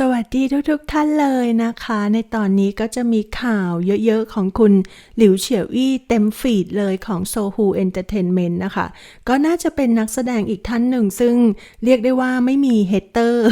สวัสดีทุกๆทท่านเลยนะคะ ในตอนนี้ก็จะมีข่าวเยอะๆ ของคุณหลิวเฉียวอี้เต็มฟีดเลยของโซฮูเอนเตอร์เทนเมนต์นะคะ ก็น่าจะเป็นนักแสดงอีกท่านหนึ่ง ซึ่งเรียกได้ว่าไม่มีเฮเตอร์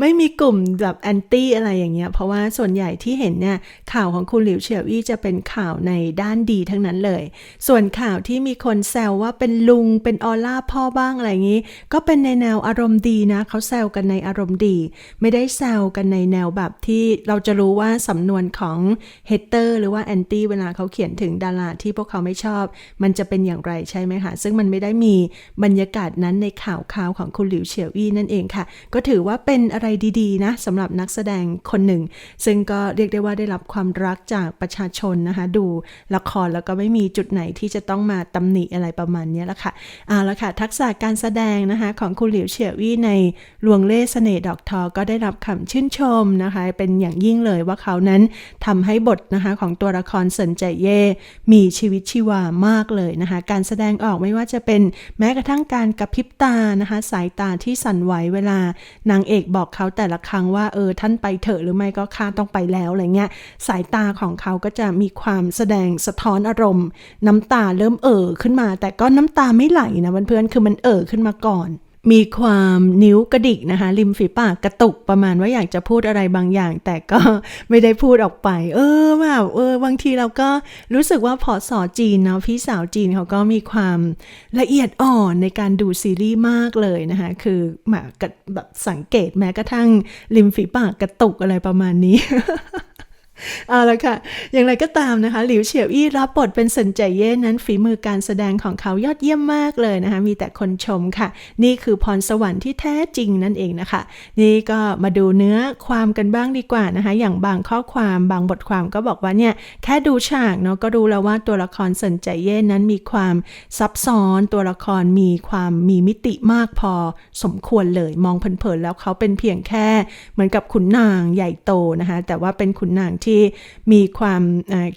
ไม่มีกลุ่มแบบแอนตี้อะไรอย่างเงี้ย เพราะว่าส่วนใหญ่ที่เห็นเนี่ย ข่าวของคุณหลิวเฉียวอี้จะเป็นข่าวในด้านดีทั้งนั้นเลย ส่วนข่าวที่มีคนแซวว่าเป็นลุงเป็นออล่าพ่อบ้างอะไรอย่างงี้ ก็เป็นในแนวอารมณ์ดีนะเขาแซวกันในอารมณ์ดีไม่ได้ได้แซวกันในแนวแบบที่เราจะรู้ว่าสำนวนของเฮเตอร์หรือว่าแอนตี้เวลาเขาเขียนถึงดาราที่พวกเขาไม่ชอบ มันจะเป็นอย่างไรใช่ไหมคะ ซึ่งมันไม่ได้มีบรรยากาศนั้นในข่าวข่าวของคุณหลิวเฉียวอี้นั่นเองค่ะ ก็ถือว่าเป็นอะไรดีๆนะสำหรับนักแสดงคนหนึ่ง ซึ่งก็เรียกได้ว่าได้รับความรักจากประชาชนนะคะ ดูละครแล้วก็ไม่มีจุดไหนที่จะต้องมาตำหนิอะไรประมาณนี้ละค่ะเอาละค่ะทักษะการแสดงนะคะของคุณหลิวเฉียวอี้ในลวงเล่ห์เสน่ห์ดอกทอก็ได้รับคำชื่นชมนะคะ เป็นอย่างยิ่งเลยว่าเขานั้นทำให้บทนะคะของตัวละครเซินใจเย่มีชีวิตชีวามากเลยนะคะ การแสดงออกไม่ว่าจะเป็นแม้กระทั่งการกระพริบตานะคะ สายตาที่สั่นไหวเวลานางเอกบอกเขาแต่ละครั้งว่าเออท่านไปเถอะหรือไม่ก็ข้าต้องไปแล้วอะไรเงี้ยสายตาของเขาก็จะมีความแสดงสะท้อนอารมณ์ น้ำตาเริ่มเอ่อขึ้นมา แต่ก็น้ำตาไม่ไหลนะเพื่อนๆคือมันเอ่อขึ้นมาก่อน มีความนิ้วกระดิกนะคะ ริมฝีปากกระตุกประมาณว่าอยากจะพูดอะไรบางอย่าง แต่ก็ไม่ได้พูดออกไป เออแบบเออบางทีเราก็รู้สึกว่าพอสอจีนเนาะพี่สาวจีนเขาก็มีความละเอียดอ่อนในการดูซีรีส์มากเลยนะคะ คือแบบสังเกตแม้กระทั่งริมฝีปากกระตุกอะไรประมาณนี้ เอาละค่ะ อย่างไรก็ตามนะคะ หลิวเฉียวอี้รับบทเป็นเซินใจเย่นั้นฝีมือการแสดงของเขายอดเยี่ยมมากเลยนะคะ มีแต่คนชมค่ะ นี่คือพรสวรรค์ที่แท้จริงนั่นเองนะคะ นี่ก็มาดูเนื้อความกันบ้างดีกว่านะคะ อย่างบางข้อความบางบทความก็บอกว่าเนี่ย แค่ดูฉากเนาะก็รู้แล้วว่าตัวละครเซินใจเย่นั้นมีความซับซ้อน ตัวละครมีความมีมิติมากพอสมควรเลยมองเผินๆแล้วเขาเป็นเพียงแค่ เหมือนกับขุนนางใหญ่โตนะคะ แต่ว่าเป็นขุนนางที่ที่มีความ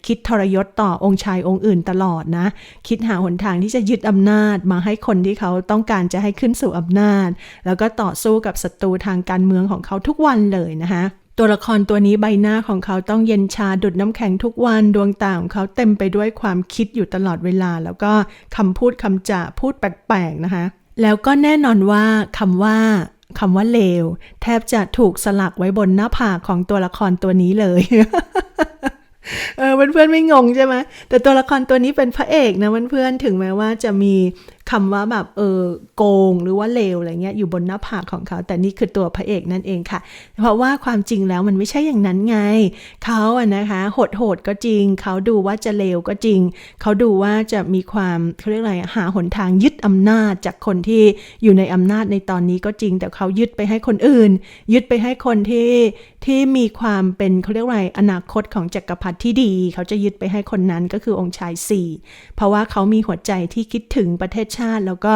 คิดทรยศต่อองค์ชายองค์อื่นตลอดนะ คิดหาหนทางที่จะยึดอำนาจมาให้คนที่เขาต้องการจะให้ขึ้นสู่อำนาจ แล้วก็ต่อสู้กับศัตรูทางการเมืองของเขาทุกวันเลยนะคะตัวละครตัวนี้ใบหน้าของเขาต้องเย็นชาดุดน้ำแข็งทุกวันดวงตาของเขาเต็มไปด้วยความคิดอยู่ตลอดเวลา แล้วก็คำพูดคำจาพูดแปลกๆนะคะ แล้วก็แน่นอนว่าคำว่า คำว่าเลว แทบจะถูกสลักไว้บนหน้าผากของตัวละครตัวนี้เลยเออเพื่อนๆไม่งงใช่ไหมแต่ตัวละครตัวนี้เป็นพระเอกนะเพื่อนๆถึงแม้ว่าจะมีคำว่าแบบเออโกงหรือว่าเลวอะไรเงี้ยอยู่บนหน้าผากของเขา แต่นี่คือตัวพระเอกนั่นเองค่ะ เพราะว่าความจริงแล้วมันไม่ใช่อย่างนั้นไง เขาอะนะคะโหดโหดก็จริง เขาดูว่าจะเลวก็จริง เขาดูว่าจะมีความเขาเรียกอะไรหาหนทางยึดอำนาจจากคนที่อยู่ในอำนาจในตอนนี้ก็จริง แต่เขายึดไปให้คนอื่น ยึดไปให้คนที่ที่มีความเป็นเขาเรียกอะไรอนาคตของจักรพรรดิที่ดี เขาจะยึดไปให้คนนั้นก็คือองค์ชายสี่เพราะว่าเขามีหัวใจที่คิดถึงประเทศชาติ แล้วก็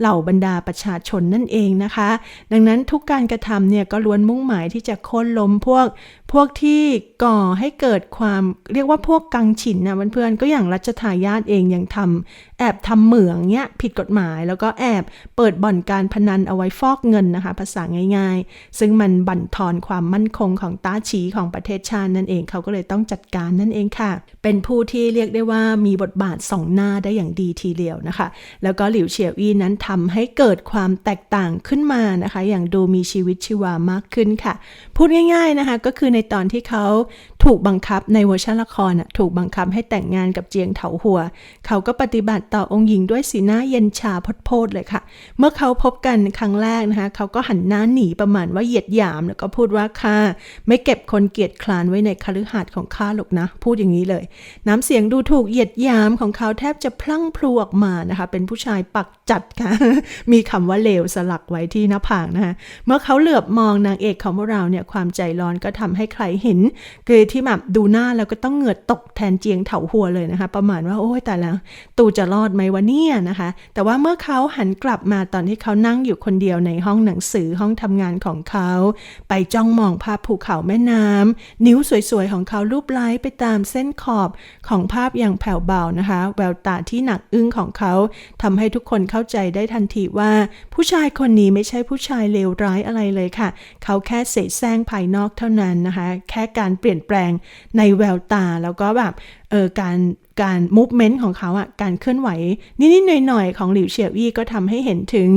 เหล่าบรรดาประชาชนนั่นเองนะคะ ดังนั้นทุกการกระทำเนี่ยก็ล้วนมุ่งหมายที่จะโค่นล้มพวกพวกที่ก่อให้เกิดความเรียกว่าพวกกังฉินนะเพื่อนๆก็อย่างรัชทายาทเองยังทำ แอบทำเหมืองเนี้ยผิดกฎหมาย แล้วก็แอบเปิดบ่อนการพนันเอาไว้ฟอกเงินนะคะ ภาษาง่ายๆ ซึ่งมันบั่นทอนความมั่นคงของต้าชีของประเทศชาตินั่นเองเขาก็เลยต้องจัดการนั่นเองค่ะ เป็นผู้ที่เรียกได้ว่ามีบทบาทสองหน้าได้อย่างดีทีเดียวนะคะ แล้วก็หลิวเฉียวอี้นั้นทำให้เกิดความแตกต่างขึ้นมานะคะ อย่างดูมีชีวิตชีวามากขึ้นค่ะ พูดง่าย ๆนะคะ ก็คือในตอนที่เขาถูกบังคับในเวอร์ชันละครถูกบังคับให้แต่งงานกับเจียงเถาหัว เขาก็ปฏิบัติต่อองค์หญิงด้วยสีหน้าเย็นชาพดโพดเลยค่ะ เมื่อเขาพบกันครั้งแรกนะคะ เขาก็หันหน้าหนีประมาณว่าเหยียดหยาม แล้วก็พูดว่าค่ะไม่เก็บคนเกียจคลานไว้ในคฤหาสน์ของข้าหรอกนะ พูดอย่างนี้เลย น้ำเสียงดูถูกเหยียดหยามของเขาแทบจะพลั่งพลูออกมานะคะ เป็นผู้ชายปักจัดค่ะ มีคำว่าเลวสลักไว้ที่หน้าผากนะคะเมื่อเขาเหลือบมองนางเอกของเราเนี่ยความใจร้อนก็ทำให้ใครเห็นคือที่แบบดูหน้าแล้วก็ต้องเหงื่อตกแทนเจียงเถาหัวเลยนะคะ ประมาณว่าโอ้ยแต่แล้ว ตูจะรอดไหมวะเนี่ยนะคะ แต่ว่าเมื่อเขาหันกลับมาตอนที่เขานั่งอยู่คนเดียวในห้องหนังสือห้องทำงานของเขา ไปจ้องมองภาพภูเขาแม่น้ำนิ้วสวยๆของเขาลูบไล้ไปตามเส้นขอบของภาพอย่างแผ่วเบานะคะ แววตาที่หนักอึ้งของเขาทำให้ทุกคนเข้าใจได้ทันทีว่า ผู้ชายคนนี้ไม่ใช่ผู้ชายเลวร้ายอะไรเลยค่ะ เขาแค่เสแสร้งภายนอกเท่านั้นนะคะ แค่การเปลี่ยนแปลงในแววตาแล้วก็แบบ เออการการมูฟเมนต์ของเขาอะการเคลื่อนไหวนิดๆหน่อยๆของหลิวเฉียวอี้ก็ทำให้เห็นถึง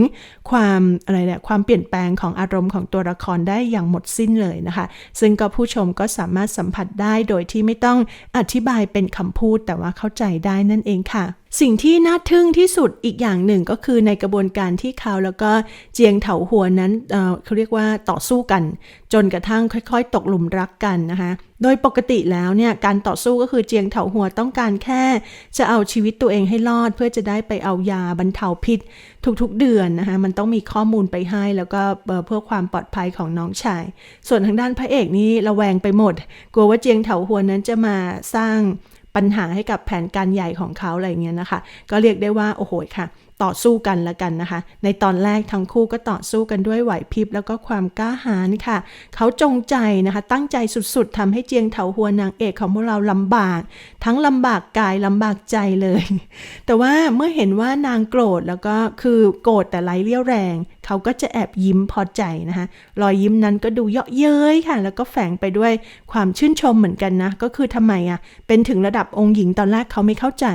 ความอะไรเนี่ยความเปลี่ยนแปลงของอารมณ์ของตัวละครได้อย่างหมดสิ้นเลยนะคะ ซึ่งก็ผู้ชมก็สามารถสัมผัสได้โดยที่ไม่ต้องอธิบายเป็นคำพูดแต่ว่าเข้าใจได้นั่นเองค่ะสิ่งที่น่าทึ่งที่สุดอีกอย่างหนึ่งก็คือในกระบวนการที่เขาแล้วก็เจียงเถาหัวนั้นเเขาเรียกว่าต่อสู้กัน จนกระทั่งค่อย ๆ ตกหลุมรักกันนะคะ โดยปกติแล้วเนี่ยการต่อสู้ก็คือเจียงเถาหัวต้องการแค่ จะเอาชีวิตตัวเองให้รอด เพื่อจะได้ไปเอายาบรรเทาพิษ ทุกๆเดือนนะคะมันต้องมีข้อมูลไปให้แล้วก็เพื่อความปลอดภัยของน้องชาย ส่วนทางด้านพระเอกนี่ระแวงไปหมด กลัวว่าเจียงเถาหัวนั้นจะมาสร้าง ปัญหาให้กับแผนการใหญ่ของเขาอะไรเงี้ยนะคะ ก็เรียกได้ว่าโอ้โหค่ะ ต่อสู้กันละกันนะคะ ในตอนแรกทั้งคู่ก็ต่อสู้กันด้วยไหวพริบแล้วก็ความกล้าหาญค่ะ เขาจงใจนะคะ ตั้งใจสุดๆทำให้เจียงเถาหัวนางเอกของพวกเราลำบาก ทั้งลำบากกายลำบากใจเลย แต่ว่าเมื่อเห็นว่านางโกรธแล้วก็คือโกรธแต่ไร้เลี้ยวแรง เขาก็จะแอบยิ้มพอใจนะคะรอยยิ้มนั้นก็ดูเยาะเย้ยค่ะ แล้วก็แฝงไปด้วยความชื่นชมเหมือนกันนะ ก็คือทำไมอะเป็นถึงระดับองค์หญิงตอนแรกเขาไม่เข้าใจ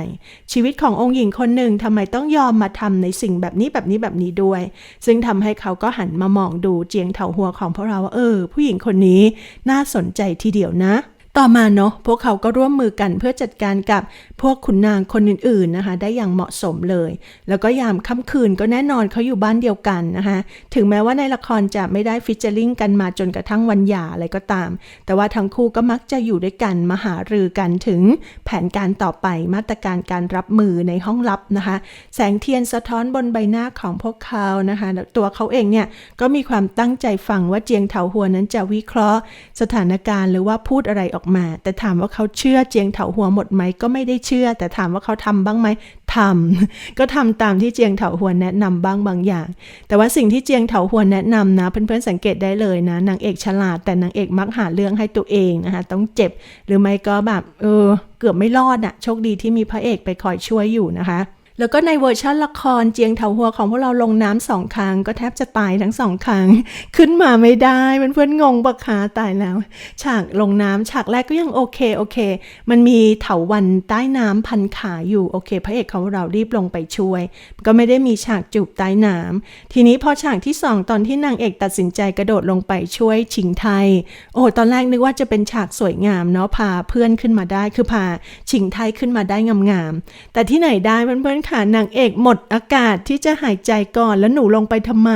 ชีวิตขององค์หญิงคนหนึ่งทำไมต้องยอมมาทำในสิ่งแบบนี้แบบนี้แบบนี้ด้วย ซึ่งทำให้เขาก็หันมามองดูเจียงเถาหัวของพวกเราว่าเออ ผู้หญิงคนนี้น่าสนใจทีเดียวนะ ต่อมาเนาะพวกเขาก็ร่วมมือกันเพื่อจัดการกับพวกขุนนางคนอื่นๆนะคะ ได้อย่างเหมาะสมเลย แล้วก็ยามค่ำคืนก็แน่นอนเขาอยู่บ้านเดียวกันนะคะถึงแม้ว่าในละครจะไม่ได้ฟิชเจอร์ลิงกันมาจนกระทั่งวันหย่าอะไรก็ตาม แต่ว่าทั้งคู่ก็มักจะอยู่ด้วยกันมาหารือกันถึงแผนการต่อไปมาตรการการรับมือในห้องลับนะคะ แสงเทียนสะท้อนบนใบหน้าของพวกเขานะคะตัวเขาเองเนี่ยก็มีความตั้งใจฟังว่าเจียงเถาหัวนั้นจะวิเคราะห์ สถานการณ์หรือว่าพูดอะไรออกมา แต่ถามว่าเขาเชื่อเจียงเถาหัวหมดไหมก็ไม่ได้เชื่อ แต่ถามว่าเขาทำบ้างไหมทำก็ทำตามที่เจียงเถาหัวแนะนำบ้างบางอย่าง แต่ว่าสิ่งที่เจียงเถาหัวแนะนำนะ เพื่อนๆสังเกตได้เลยนะนางเอกฉลาด แต่นางเอกมักหาเรื่องให้ตัวเองนะคะต้องเจ็บหรือไม่ก็แบบเออ เกือบไม่รอดอะโชคดีที่มีพระเอกไปคอยช่วยอยู่นะคะ แล้วก็ในเวอร์ชันละครเจียงเถาหัวของพวกเราลงน้ำสองครั้ง ก็แทบจะตายทั้งสองครั้ง ขึ้นมาไม่ได้เพื่อนๆงงปะคะตายแล้ว ฉากลงน้ำฉากแรกก็ยังโอเคโอเค มันมีเถาวันใต้น้ำพันขาอยู่โอเค พระเอกของเรารีบลงไปช่วย ก็ไม่ได้มีฉากจูบใต้น้ำทีนี้พอฉากที่สองตอนที่นางเอกตัดสินใจกระโดดลงไปช่วยชิงไทย โอ้ตอนแรกนึกว่าจะเป็นฉากสวยงามเนาะพาเพื่อนขึ้นมาได้คือพาชิงไทยขึ้นมาได้งามๆแต่ที่ไหนได้เพื่อนๆค่ะนางเอกหมดอากาศที่จะหายใจก่อนแล้วหนูลงไปทำไม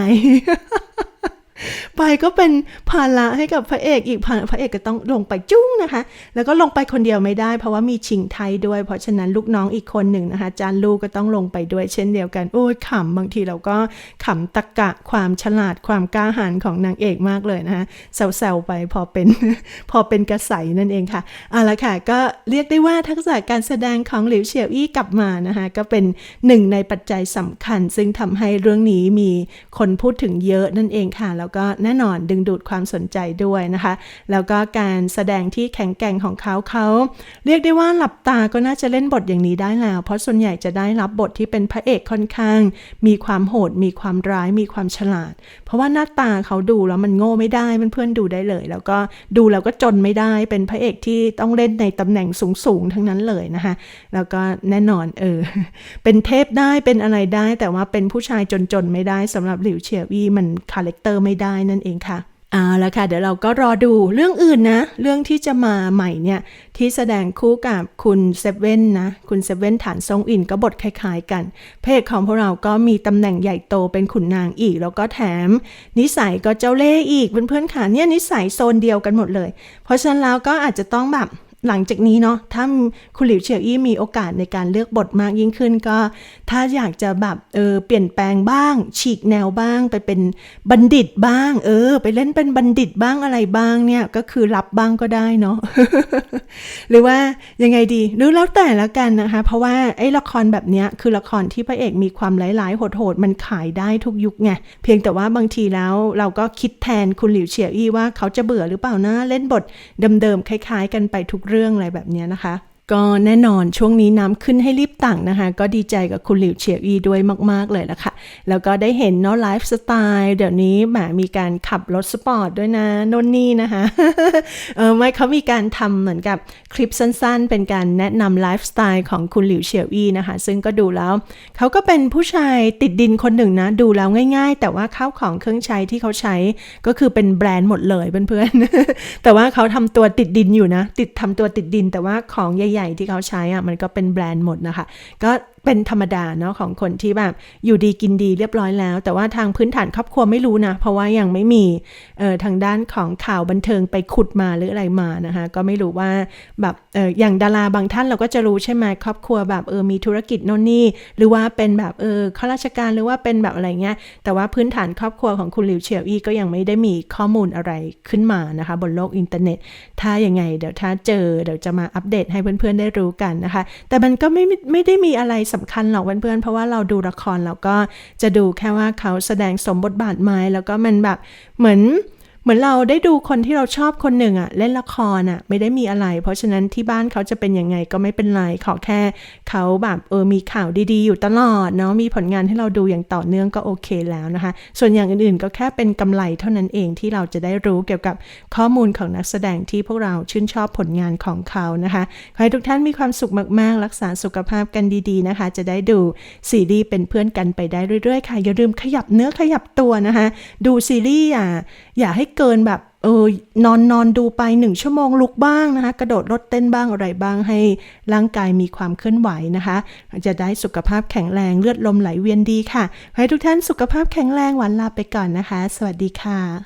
ไปก็เป็นภาระให้กับพระเอกอีกพระเอกก็ต้องลงไปจุ้งนะคะ แล้วก็ลงไปคนเดียวไม่ได้ เพราะว่ามีชิงไทยด้วย เพราะฉะนั้นลูกน้องอีกคนหนึ่งนะคะ จานลูกก็ต้องลงไปด้วยเช่นเดียวกัน โอ้ยขำบางทีเราก็ขำตะกะความฉลาดความกล้าหาญของนางเอกมากเลยนะคะแซวๆไปพอเป็นพอเป็นกระใสนั่นเองค่ะเอาละค่ะ ก็เรียกได้ว่าทักษะการแสดงของหลิวเฉียวอี้กลับมานะคะก็เป็นหนึ่งในปัจจัยสำคัญ ซึ่งทำให้เรื่องนี้มีคนพูดถึงเยอะนั่นเองค่ะแล้วแล้วก็แน่นอนดึงดูดความสนใจด้วยนะคะ แล้วก็การแสดงที่แข็งแกร่งของเขาเขา เรียกได้ว่าหลับตาก็น่าจะเล่นบทอย่างนี้ได้แล้ว เพราะส่วนใหญ่จะได้รับบทที่เป็นพระเอกค่อนข้าง มีความโหด มีความร้าย มีความฉลาด เพราะว่าหน้าตาเขาดูแล้วมันโง่ไม่ได้เพื่อนๆดูได้เลย แล้วก็ดูแล้วก็จนไม่ได้เป็นพระเอกที่ต้องเล่นในตำแหน่งสูงๆทั้งนั้นเลยนะคะ แล้วก็แน่นอนเออเป็นเทพได้เป็นอะไรได้ แต่ว่าเป็นผู้ชายจนๆไม่ได้สำหรับหลิวเฉียวีมันคาแรคเตอร์ไม่ได้นั่นเองค่ะเอาละค่ะ เดี๋ยวเราก็รอดูเรื่องอื่นนะ เรื่องที่จะมาใหม่เนี่ย ที่แสดงคู่กับคุณเซเว่นนะ คุณเซเว่นฐานทรงอินก็บทคล้ายๆกัน เพศของพวกเราก็มีตำแหน่งใหญ่โตเป็นขุนนางอีก แล้วก็แถม นิสัยก็เจ้าเล่ห์อีกเพื่อนๆค่ะเนี่ยนิสัยโซนเดียวกันหมดเลย เพราะฉะนั้นแล้วก็อาจจะต้องแบบ หลังจากนี้เนาะถ้าคุณหลิวเฉียวอี้มีโอกาสในการเลือกบทมากยิ่งขึ้นก็ ถ้าอยากจะแบบเออเปลี่ยนแปลงบ้าง ฉีกแนวบ้าง ไปเป็นบัณฑิตบ้าง เออ ไปเล่นเป็นบัณฑิตบ้างอะไรบ้างเนี่ยก็คือรับบ้างก็ได้เนาะหรือว่ายังไงดีหรือแล้วแต่ละกันนะคะ เพราะว่าไอ้ละครแบบเนี้ยคือละครที่พระเอกมีความร้ายๆโหดๆมันขายได้ทุกยุคไงเพียงแต่ว่าบางทีแล้วเราก็คิดแทนคุณหลิวเฉียวอี้ว่าเขาจะเบื่อหรือเปล่านะเล่นบทเดิมๆคล้าย ๆ กันไปทุกเรื่องื่องอะไรแบบนี้นะคะ ก็แน่นอนช่วงนี้น้ำขึ้นให้รีบต่างนะคะ ก็ดีใจกับคุณหลิวเฉียวอีด้วยมาก ๆ เลยละค่ะ แล้วก็ได้เห็นเนาะไลฟ์สไตล์เดี๋ยวนี้แหมมีการขับรถสปอร์ตด้วยนะนนนี่นะคะ เออไม่เขามีการทำเหมือนกับคลิปสั้นๆ เป็นการแนะนำไลฟ์สไตล์ของคุณหลิวเฉียวอีนะคะ ซึ่งก็ดูแล้ว เขาก็เป็นผู้ชายติดดินคนหนึ่งนะ ดูแล้วง่าย ๆ แต่ว่าข้าวของเครื่องใช้ที่เขาใช้ก็คือเป็นแบรนด์หมดเลยเพื่อนๆแต่ว่าเขาทำตัวติดดินอยู่นะ ติดทำตัวติดดินแต่ว่าของใหญ่ใหญ่ที่เขาใช้อะมันก็เป็นแบรนด์หมดนะคะ ก็ เป็นธรรมดาเนาะของคนที่แบบอยู่ดีกินดีเรียบร้อยแล้ว แต่ว่าทางพื้นฐานครอบครัวไม่รู้นะ เพราะว่ายังไม่มีเอ่อทางด้านของข่าวบันเทิงไปขุดมาหรืออะไรมานะคะ ก็ไม่รู้ว่าแบบเอออย่างดาราบางท่านเราก็จะรู้ใช่ไหมครอบครัวแบบเออมีธุรกิจโน่นนี่ หรือว่าเป็นแบบเออข้าราชการหรือว่าเป็นแบบอะไรเงี้ยแต่ว่าพื้นฐานครอบครัวของคุณหลิวเฉียวอี้ก็ยังไม่ได้มีข้อมูลอะไรขึ้นมานะคะ บนโลกอินเทอร์เน็ต ถ้ายังไงเดี๋ยวถ้าเจอเดี๋ยวจะมาอัปเดตให้เพื่อนๆได้รู้กันนะคะ แต่มันก็ไม่ไม่ได้มีอะไรสำคัญหรอกเพื่อนๆ เพราะว่าเราดูละครเราก็จะดูแค่ว่าเขาแสดงสมบทบาทไหมแล้วก็มันแบบเหมือน เหมือนเราได้ดูคนที่เราชอบคนหนึ่งอะเล่นละครอะไม่ได้มีอะไร เพราะฉะนั้นที่บ้านเขาจะเป็นยังไงก็ไม่เป็นไร ขอแค่เขาแบบเออมีข่าวดีๆ อยู่ตลอดเนาะมีผลงานให้เราดูอย่างต่อเนื่องก็โอเคแล้วนะคะ ส่วนอย่างอื่นๆ ก็แค่เป็นกำไรเท่านั้นเองที่เราจะได้รู้เกี่ยวกับข้อมูลของนักแสดงที่พวกเราชื่นชอบผลงานของเขานะคะขอให้ทุกท่านมีความสุขมากๆ รักษาสุขภาพกันดีๆนะคะ จะได้ดูซีรีส์เป็นเพื่อนกันไปได้เรื่อยๆค่ะอย่าลืมขยับเนื้อขยับตัวนะคะ ดูซีรีส์อย่าอย่าให้เกินแบบเออนอนนอนดูไปหนึ่งชั่วโมงลุกบ้างนะคะ กระโดดรถเต้นบ้างอะไรบ้างให้ร่างกายมีความเคลื่อนไหวนะคะ จะได้สุขภาพแข็งแรงเลือดลมไหลเวียนดีค่ะ ให้ทุกท่านสุขภาพแข็งแรงหวันลาไปก่อนนะคะ สวัสดีค่ะ